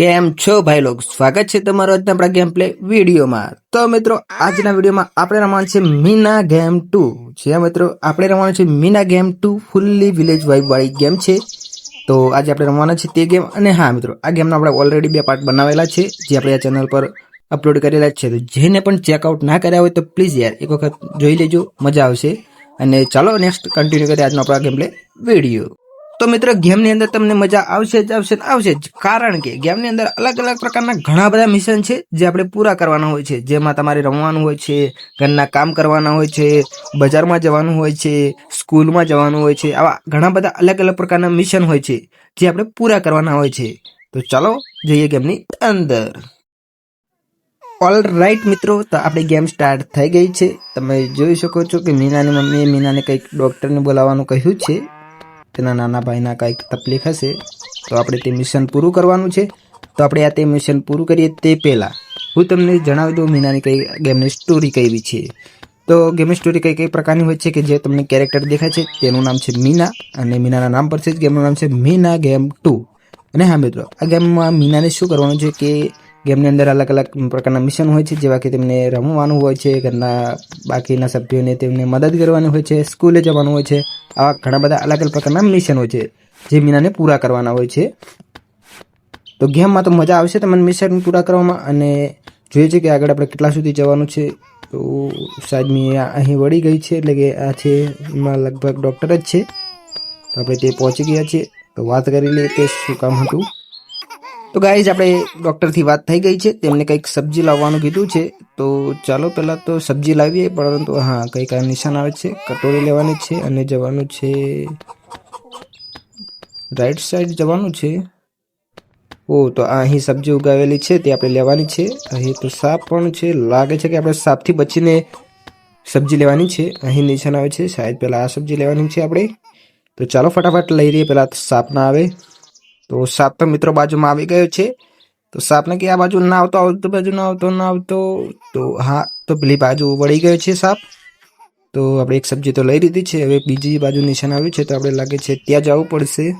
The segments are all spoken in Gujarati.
કેમ છો ભાઈ લોકો? સ્વાગત છે તમારો આજના આપણા ગેમ પ્લે વિડીયોમાં. તો મિત્રો, આજના વિડીયોમાં આપણે રમવાનું છે મીના ગેમ ટુ. જે મિત્રો, આપણે રમવાનું છે Meena game two, fully village vibe વાળી ગેમ છે. તો આજે આપણે રમવાના છે તે ગેમ. અને હા, મિત્રો, આ ગેમના આપણે ઓલરેડી બે પાર્ટ બનાવેલા છે, જે આપણે આ ચેનલ પર અપલોડ કરેલા છે. તો જેને પણ ચેકઆઉટ ના કર્યા હોય તો પ્લીઝ યાર, એક વખત જોઈ લેજો. મજા આવશે. અને ચાલો નેક્સ્ટ કન્ટિન્યુ કરીએ આજનો આપણા ગેમ પ્લે વીડિયો. તો મિત્રો, ગેમની અંદર તમને મજા આવશે જ આવશે આવશે જ. કારણ કે ગેમની અંદર અલગ અલગ પ્રકારના ઘણા બધા મિશન છે જે આપણે પૂરા કરવાના હોય છે. જેમાં તમારે રમવાનું હોય છે, ઘરના કામ કરવાના હોય છે, બજારમાં જવાનું હોય છે, સ્કૂલમાં જવાનું હોય છે, આવા ઘણા બધા અલગ અલગ પ્રકારના મિશન હોય છે જે આપણે પૂરા કરવાના હોય છે. તો ચાલો જઈએ ગેમની અંદર. ઓલ રાઈટ મિત્રો, તો આપણી ગેમ સ્ટાર્ટ થઈ ગઈ છે. તમે જોઈ શકો છો કે મીનાની મમ્મીએ મીનાને કંઈક ડૉક્ટરને બોલાવવાનું કહ્યું છે. તેના નાના ભાઈના કંઈક તકલીફ હશે, તો આપણે તે મિશન પૂરું કરવાનું છે. તો આપણે આ તે મિશન પૂરું કરીએ તે પહેલાં. હું તમને જણાવી દઉં મીનાની કઈ ગેમની સ્ટોરી કઈ છે. તો ગેમની સ્ટોરી કઈ કઈ પ્રકારની હોય છે કે જે તમને કેરેક્ટર દેખાય છે, તેનું નામ છે મીના અને મીનાના નામ પરથી જ ગેમનું નામ છે મીના ગેમ ટુ અને હા મિત્રો, આ ગેમમાં મીનાને શું કરવાનું છે કે ગેમની અંદર અલગ અલગ પ્રકારના મિશન હોય છે, જેવા કે તેમને રમવાનું હોય છે, ઘરના બાકીના સભ્યોને તેમને મદદ કરવાની હોય છે, સ્કૂલે જવાનું હોય છે, આવા ઘણા બધા અલગ અલગ પ્રકારના મિશન હોય છે, જે મીનાને પૂરા કરવાના હોય છે. તો ગેમમાં તો મજા આવશે તમને મિશન પૂરા કરવામાં અને જોઈએ છે કે આગળ આપણે કેટલા સુધી જવાનું છે. તો સાહેબ, મી અહીં વળી ગઈ છે, એટલે કે આ છે, એમાં લગભગ ડૉક્ટર જ છે. તો આપણે તે પહોંચી ગયા છીએ. તો વાત કરી લઈએ કે શું કામ હતું. તો ગાઈઝ આપણે ડૉક્ટરથી વાત થઈ ગઈ છે. તેમને કંઈક સબ્જી લાવવાનું કીધું છે. તો ચાલો પહેલાં તો સબ્જી લાવીએ, પરંતુ હા, કંઈક આ નિશાન આવે છે. કટોરી લેવાની છે અને જવાનું છે રાઈટ સાઈડ જવાનું છે. ઓ, તો આ અહીં સબ્જી ઉગાવેલી છે, તે આપણે લેવાની છે. અહીં તો સાપ પણ છે. લાગે છે કે આપણે સાપથી બચીને સબ્જી લેવાની છે. અહીં નિશાન આવે છે. શાયદ પહેલાં આ સબ્જી લેવાની છે આપણે. તો ચાલો ફટાફટ લઈ રહીએ પહેલાં સાપ ના આવે. તો સાપ તો મિત્રો બાજુમાં આવી ગયો છે. તો સાપને કે આ બાજુ ના આવતો આવતો બાજુ ના આવતો ના આવતો તો હા, તો પેલી બાજુ વળી ગયો છે સાપ. તો આપણે એક સબ્જી તો લઈ લીધી છે, હવે બીજી બાજુ નિશાન આવ્યું છે, તો આપણે લાગે છે ત્યાં જવું પડશે.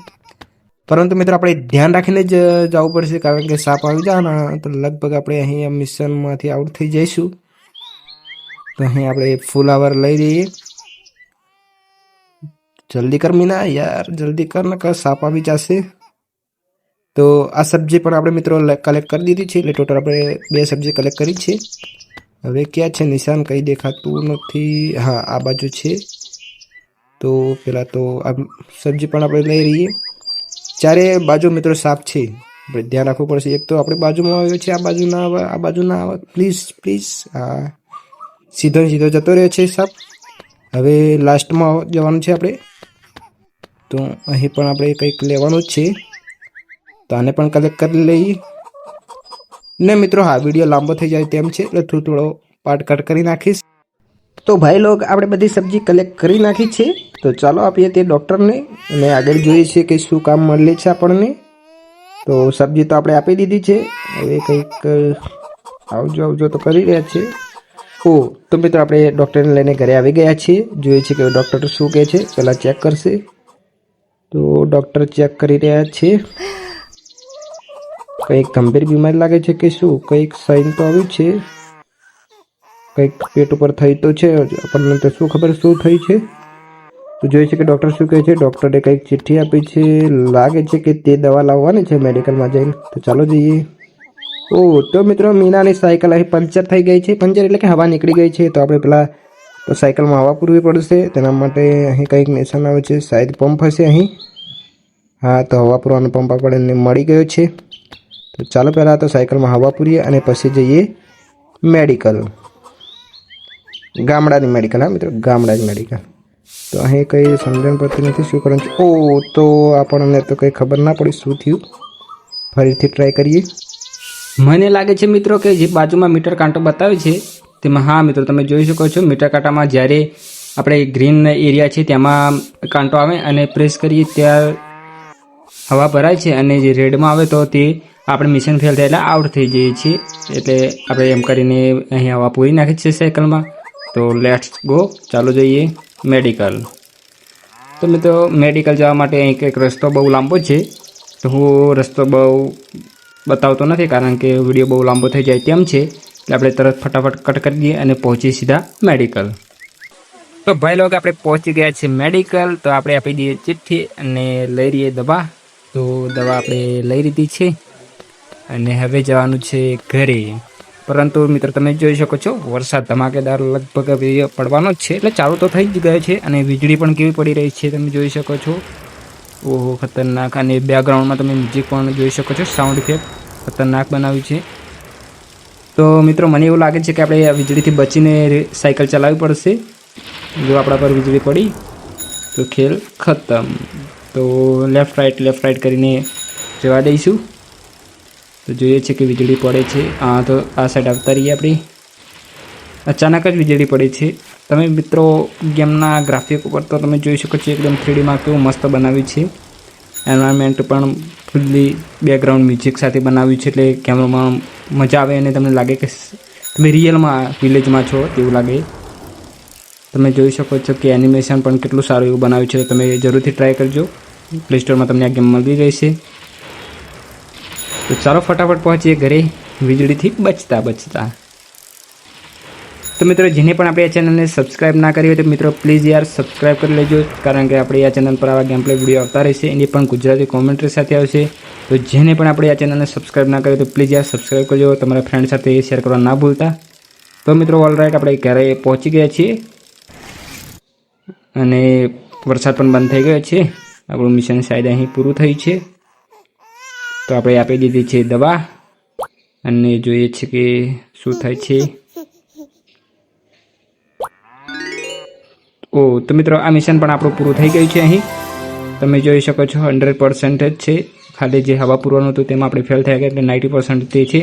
પરંતુ મિત્રો આપણે ધ્યાન રાખીને જ જવું પડશે, કારણ કે સાપ આવી જાય ને, તો લગભગ આપણે અહીં આ મિશનમાંથી આઉટ થઈ જઈશું. તો અહીં આપણે ફુલાવર લઈ લઈએ. જલ્દી કર મીના, યાર, જલ્દી કર ને કર, સાપ આવી જશે. તો આ સબ્જી પણ આપણે મિત્રો કલેક્ટ કરી દીધી છે. એટલે ટોટલ આપણે બે સબ્જી કલેક્ટ કરી છે. હવે ક્યાં છે? નિશાન કંઈ દેખાતું નથી. હા, આ બાજુ છે. તો પહેલાં તો આ સબ્જી પણ આપણે લઈ રહીએ. ચારે બાજુ મિત્રો સાપ છે. આપણે ધ્યાન રાખવું પડશે. એક તો આપણે બાજુમાં આવ્યો છે. આ બાજુ ના આવે, આ બાજુ ના આવે. પ્લીઝ પ્લીઝ હા. સીધો સીધો જતો રહે છે સાપ હવે લાસ્ટમાં જવાનું છે આપણે. તો અહીં પણ આપણે કંઈક લેવાનું જ છે. તો આને પણ કલેક્ટ કરી લઈએ ને મિત્રો, હા વીડિયો લાંબો થઈ જાય તેમ છે, એટલે થોડું થોડો પાર્ટ કટ કરી નાખીશ. તો ભાઈ લોક આપણે બધી સબ્જી કલેક્ટ કરી નાખી છે. તો ચાલો આપીએ તે ડૉક્ટરને અને આગળ જોઈએ છીએ કે શું કામ મળે છે આપણને. તો સબ્જી તો આપણે આપી દીધી છે. હવે કંઈક આવજો આવજો તો કરી રહ્યા છે. ઓ, તો મિત્રો, આપણે ડૉક્ટરને લઈને ઘરે આવી ગયા છીએ. જોઈએ છીએ કે ડૉક્ટર શું કહે છે. પહેલાં ચેક કરશે. તો ડૉક્ટર ચેક કરી રહ્યા છે. કંઈક ગંભીર બીમારી લાગે છે કે શું? કંઈક સાઈન તો આવ્યું છે? કંઈક પેટ ઉપર થઈ તો છે? આપણને તો શું ખબર શું થઈ છે? તો જોઈએ છે કે ડૉક્ટર શું કહે છે? ડૉક્ટરે કંઈક ચિઠ્ઠી આપી છે. લાગે છે કે તે દવા લાવવાની છે મેડિકલમાં જઈને. તો ચાલો જઈએ. ઓ, તો મિત્રો મીનાની સાયકલ અહીં પંચર થઈ ગઈ છે. પંચર એટલે કે હવા નીકળી ગઈ છે. તો આપણે પેલા તો સાયકલમાં હવા પૂરવી પડશે. તેના માટે અહીં કંઈક નિશાન આવે છે. શાયદ પંપ હશે અહીં. હા, તો હવા પૂરવાનો પંપ આપણને મળી ગયો છે. તો ચાલો પહેલાં તો સાયકલમાં હવા પૂરીએ અને પછી જઈએ મેડિકલ. ગામડાની મેડિકલ, હા મિત્રો, ગામડાની મેડિકલ. તો અહીં કંઈ સમજણ પડતી નથી, શું કરવાનું છે? ઓ, તો આપણને તો કંઈ ખબર ના પડી શું થયું. ફરીથી ટ્રાય કરીએ. મને લાગે છે મિત્રો કે જે બાજુમાં મીટર કાંટો બતાવે છે, તેમાં, હા મિત્રો, તમે જોઈ શકો છો, મીટર કાંટામાં જ્યારે આપણે ગ્રીન એરિયા છે તેમાં કાંટો આવે અને પ્રેસ કરીએ ત્યાં હવા ભરાય છે અને જે રેડમાં આવે તો તે આપણે મિશન ફેલ થાય એટલે આઉટ થઈ જઈએ છીએ. એટલે આપણે એમ કરીને અહીં હવા પૂરી નાખી છે સાયકલમાં તો લેટ્સ ગો ચાલો જઈએ મેડિકલ તો મિત્રો મેડિકલ જવા માટે અહીં કંઈક રસ્તો બહુ લાંબો છે. તો હું રસ્તો બહુ બતાવતો નથી કારણ કે વીડિયો બહુ લાંબો થઈ જાય તેમ છે. એટલે આપણે તરત ફટાફટ કટ કરી દઈએ અને પહોંચી સીધા મેડિકલ તો ભાઈ લોકો, આપણે પહોંચી ગયા છીએ મેડિકલ તો આપણે આપી દઈએ ચિઠ્ઠી અને લઈ રહીએ દવા. તો દવા આપણે લઈ લીધી છે. અને હવે જવાનું છે ઘરે. પરંતુ મિત્રો, તમે જોઈ શકો છો, વરસાદ ધમાકેદાર લગભગ પડવાનો જ છે. એટલે ચાલુ તો થઈ જ ગયો છે અને વીજળી પણ કેવી પડી રહી છે તમે જોઈ શકો છો. ઓહો, ખતરનાક. અને બેકગ્રાઉન્ડમાં તમે મ્યુઝિક પણ જોઈ શકો છો સાઉન્ડ ઇફેક્ટ ખતરનાક બનાવ્યું છે. તો મિત્રો, મને એવું લાગે છે કે આપણે વીજળીથી બચીને સાયકલ ચલાવવી પડશે. જો આપણા પર વીજળી પડી, તો ખેલ ખતમ. તો લેફ્ટ રાઈટ લેફ્ટ રાઈટ કરીને જવા દઈશું. તો જોઈએ છે કે વીજળી પડે છે. હા તો આ સાઈડ આવતા રહીએ આપણી. અચાનક જ વીજળી પડે છે. તમે મિત્રો ગેમના ગ્રાફિક ઉપર તો તમે જોઈ શકો છો એકદમ થ્રીડીમાં કેવું મસ્ત બનાવ્યું છે. એન્વાયરમેન્ટ પણ ફૂલ્લી બેકગ્રાઉન્ડ મ્યુઝિક સાથે બનાવ્યું છે એટલે કેમેરામાં મજા આવે અને તમને લાગે કે તમે રિયલમાં વિલેજમાં છો તેવું લાગે. તમે જોઈ શકો છો કે એનિમેશન પણ કેટલું સારું એવું બનાવ્યું છે. તમે જરૂરથી ટ્રાય કરજો. પ્લે સ્ટોરમાં તમને આ ગેમ મળી રહેશે. તો ચાલો ફટાફટ પહોંચીએ ઘરે વીજળીથી બચતા બચતા. તો મિત્રો, જેને પણ આપણે આ ચેનલને સબસ્ક્રાઇબ ના કરી હોય તો મિત્રો પ્લીઝ યાર સબસ્ક્રાઇબ કરી લેજો, કારણ કે આપણે આ ચેનલ પર આવા ગેમ પ્લે વીડિયો આવતા રહેશે, એની પણ ગુજરાતી કોમેન્ટ્રી સાથે આવશે. તો જેને પણ આપણે આ ચેનલને સબસ્ક્રાઇબ ના કરી તો પ્લીઝ યાર સબસ્ક્રાઇબ કરજો, તમારા ફ્રેન્ડ સાથે શેર કરવા ના ભૂલતા. તો મિત્રો ઓલરાઈટ આપણે ઘરે પહોંચી ગયા છીએ. અને વરસાદ પણ બંધ થઈ ગયો છે. આપણું મિશન શાયદ અહીં પૂરું થયું છે. તો આપણે આપી દીધી છે દવા. અને જોઈએ છે કે શું થાય છે. ઓ, તો મિત્રો, આ મિશન પણ આપણું પૂરું થઈ ગયું છે અહીં. તમે જોઈ શકો છો હંડ્રેડ પર્સન્ટ જ છે. ખાલી જે હવા પૂરવાનું હતું તેમાં આપણે ફેલ થયા ગયા, એટલે નાઇન્ટી પર્સન્ટ તે છે.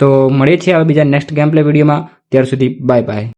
તો મળીએ છીએ હવે બીજા નેક્સ્ટ ગેમ પ્લે વિડીયોમાં. ત્યાર સુધી બાય બાય